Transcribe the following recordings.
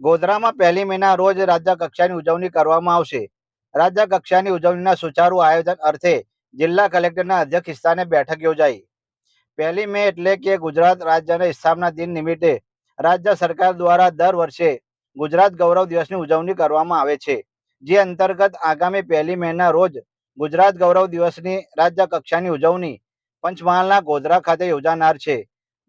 ગોધરામાં પહેલી મેના રોજ રાજ્ય કક્ષાની ઉજવણી કરવામાં આવશે. રાજ્ય કક્ષાની ઉજવણીના સુચારુ આયોજન અર્થે જિલ્લા કલેક્ટરના અધ્યક્ષ સ્થાને બેઠક યોજાઈ. પહેલી મે એટલે કે ગુજરાત રાજ્યના સ્થાપના દિન નિમિત્તે રાજ્ય સરકાર દ્વારા દર વર્ષે ગુજરાત ગૌરવ દિવસની ઉજવણી કરવામાં આવે છે. જે અંતર્ગત આગામી પહેલી મેના રોજ ગુજરાત ગૌરવ દિવસની રાજ્ય કક્ષાની ઉજવણી પંચમહાલના ગોધરા ખાતે યોજાનાર છે.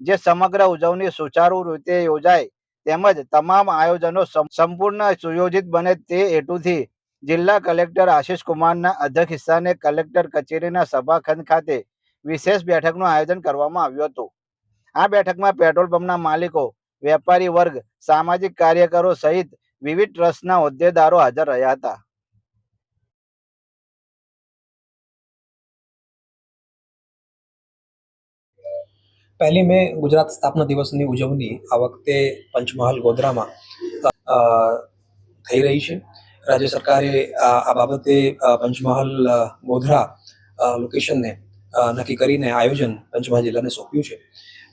જે સમગ્ર ઉજવણી સુચારુ રીતે યોજાય તેમજ તમામ આયોજનો સંપૂર્ણ સુયોજિત બને તે હેતુથી જિલ્લા કલેક્ટર આશિષ કુમારના અધ્યક્ષ સ્થાને કલેક્ટર કચેરીના સભાખંડ ખાતે વિશેષ બેઠકનું આયોજન કરવામાં આવ્યું હતું. આ બેઠકમાં પેટ્રોલ પંપના માલિકો, વેપારી વર્ગ, સામાજિક કાર્યકરો સહિત વિવિધ ટ્રસ્ટના હોદ્દેદારો હાજર રહ્યા હતા. પહેલી મે ગુજરાત સ્થાપના દિવસની ઉજવણી આ વખતે પંચમહાલ ગોધરામાં થઈ રહી છે. રાજ્ય સરકારે આ બાબતે પંચમહાલ ગોધરા લોકેશનને નક્કી કરીને આયોજન પંચમહાલ જિલ્લાને સોંપ્યું છે.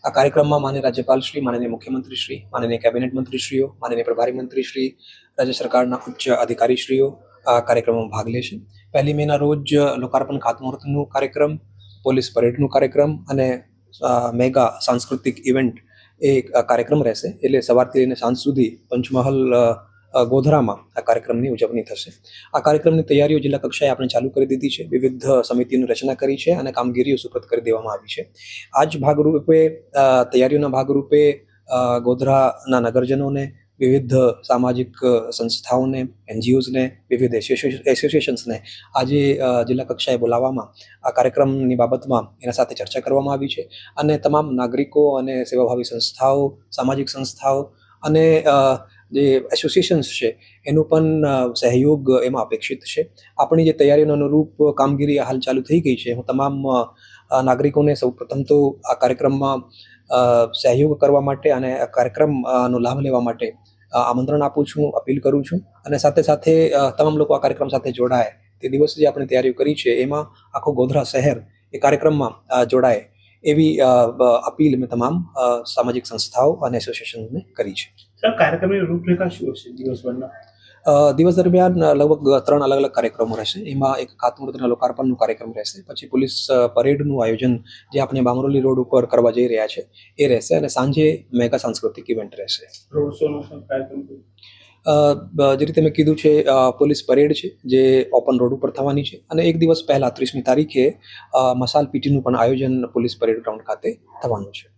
આ કાર્યક્રમમાં માન્ય રાજ્યપાલ શ્રી, માનનીય મુખ્યમંત્રી શ્રી, માનનીય કેબિનેટ મંત્રીશ્રીઓ માનનીય પ્રભારી મંત્રી શ્રી, રાજ્ય સરકારના ઉચ્ચ અધિકારીશ્રીઓ આ કાર્યક્રમમાં ભાગ લેશે પહેલી મેના રોજ, લોકાર્પણ ખાતમુહૂર્તનું કાર્યક્રમ, પોલીસ પરેડનું કાર્યક્રમ અને મેગા સાંસ્કૃતિક ઇવેન્ટ એ કાર્યક્રમ રહેશે. એટલે સવારથી લઈને સાંજ સુધી પંચમહાલ ગોધરામાં આ કાર્યક્રમની ઉજવણી થશે. આ કાર્યક્રમની તૈયારીઓ જિલ્લા કક્ષાએ આપણે ચાલુ કરી દીધી છે. વિવિધ સમિતિની રચના કરી છે અને કામગીરીઓ સુપ્રત કરી દેવામાં આવી છે. આ જ ભાગરૂપે તૈયારીઓના ભાગરૂપે ગોધરાના નગરજનોને વિવિધ સામાજિક સંસ્થાઓને, એનજીઓઝને, વિવિધ એસોસિએશન્સને આજે જિલ્લા કક્ષાએ બોલાવવામાં, આ કાર્યક્રમની બાબતમાં એના સાથે ચર્ચા કરવામાં આવી છે. અને તમામ નાગરિકો અને સેવાભાવી સંસ્થાઓ, સામાજિક સંસ્થાઓ અને જે એસોસિએશન્સ છે, એનું પણ સહયોગ એમાં અપેક્ષિત છે. આપણી જે તૈયારીઓનો અનુરૂપ કામગીરી હાલ ચાલુ થઈ ગઈ છે. હું તમામ નાગરિકોને સૌ પ્રથમ તો આ કાર્યક્રમમાં સહયોગ કરવા માટે અને કાર્યક્રમનો લાભ લેવા માટે આમંત્રણ આપું છું, અપીલ કરું છું. અને સાથે સાથે તમામ લોકો આ કાર્યક્રમ સાથે જોડાય. તે દિવસે જે આપણે તૈયારીઓ કરી છે, એમાં આખો ગોધરા શહેર એ કાર્યક્રમમાં જોડાય. એવી અપીલ મેં તમામ સામાજિક સંસ્થાઓ અને એસોસિએશનને કરી છે. સર, કાર્યક્રમની રૂપરેખા શું હશે દિવસભરના? દિવસ દરમિયાન લગભગ ત્રણ અલગ અલગ કાર્યક્રમો રહેશે. એમાં એક ખાતમુહૂર્તના લોકાર્પણનું કાર્યક્રમ રહેશે. પછી પોલીસ પરેડનું આયોજન જે આપણે બામરોલી રોડ ઉપર કરવા જઈ રહ્યા છે એ રહેશે અને સાંજે મેગા સાંસ્કૃતિક ઇવેન્ટ રહેશે. રોડ શોનો કાર્યક્રમ અ, જે રીતે મેં કીધું છે પોલીસ પરેડ છે જે ઓપન રોડ ઉપર થવાની છે. અને એક દિવસ પહેલા ત્રીસમી તારીખે મસાલ પીટીનું પણ આયોજન પોલીસ પરેડ ગ્રાઉન્ડ ખાતે થવાનું છે.